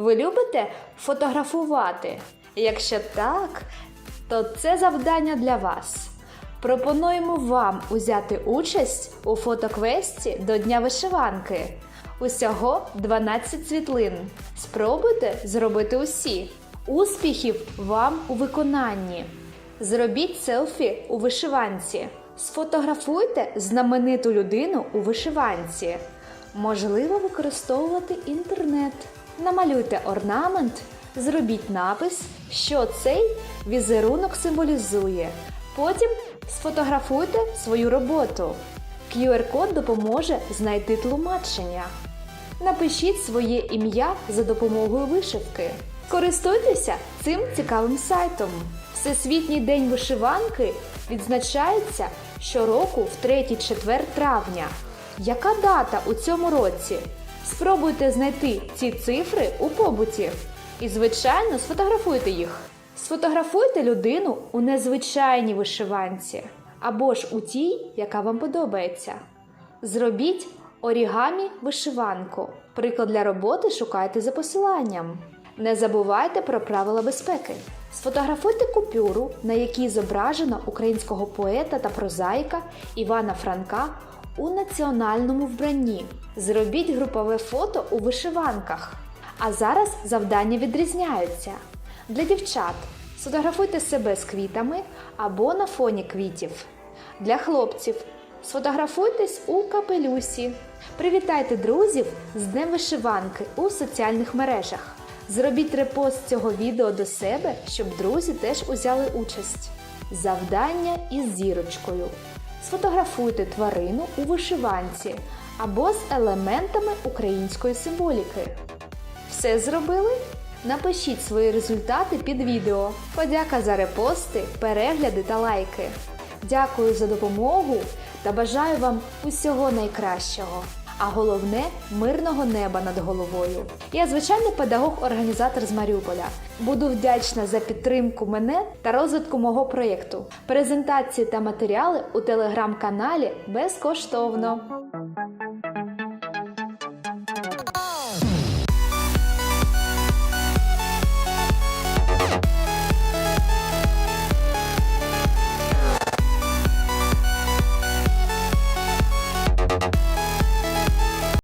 Ви любите фотографувати? Якщо так, то це завдання для вас. Пропонуємо вам узяти участь у фотоквесті до Дня вишиванки. Усього 12 світлин. Спробуйте зробити усі. Успіхів вам у виконанні. Зробіть селфі у вишиванці. Сфотографуйте знамениту людину у вишиванці. Можливо використовувати інтернет. Намалюйте орнамент, зробіть напис, що цей візерунок символізує. Потім сфотографуйте свою роботу. QR-код допоможе знайти тлумачення. Напишіть своє ім'я за допомогою вишивки. Користуйтеся цим цікавим сайтом. Всесвітній день вишиванки відзначається щороку в 3-4 травня. Яка дата у цьому році? Спробуйте знайти ці цифри у побуті і, звичайно, сфотографуйте їх. Сфотографуйте людину у незвичайній вишиванці або ж у тій, яка вам подобається. Зробіть орігамі вишиванку. Приклад для роботи шукайте за посиланням. Не забувайте про правила безпеки. Сфотографуйте купюру, на якій зображено українського поета та прозаїка Івана Франка у національному вбранні. Зробіть групове фото у вишиванках. А зараз завдання відрізняються. Для дівчат сфотографуйте себе з квітами або на фоні квітів. Для хлопців сфотографуйтесь у капелюсі. Привітайте друзів з Днем вишиванки у соціальних мережах. Зробіть репост цього відео до себе, щоб друзі теж узяли участь. Завдання із зірочкою. Сфотографуйте тварину у вишиванці або з елементами української символіки. Все зробили? Напишіть свої результати під відео. Подяка за репости, перегляди та лайки. Дякую за допомогу та бажаю вам усього найкращого. А головне мирного неба над головою. Я звичайний педагог-організатор з Маріуполя. Буду вдячна за підтримку мене та розвитку мого проєкту. Презентації та матеріали у телеграм-каналі безкоштовно.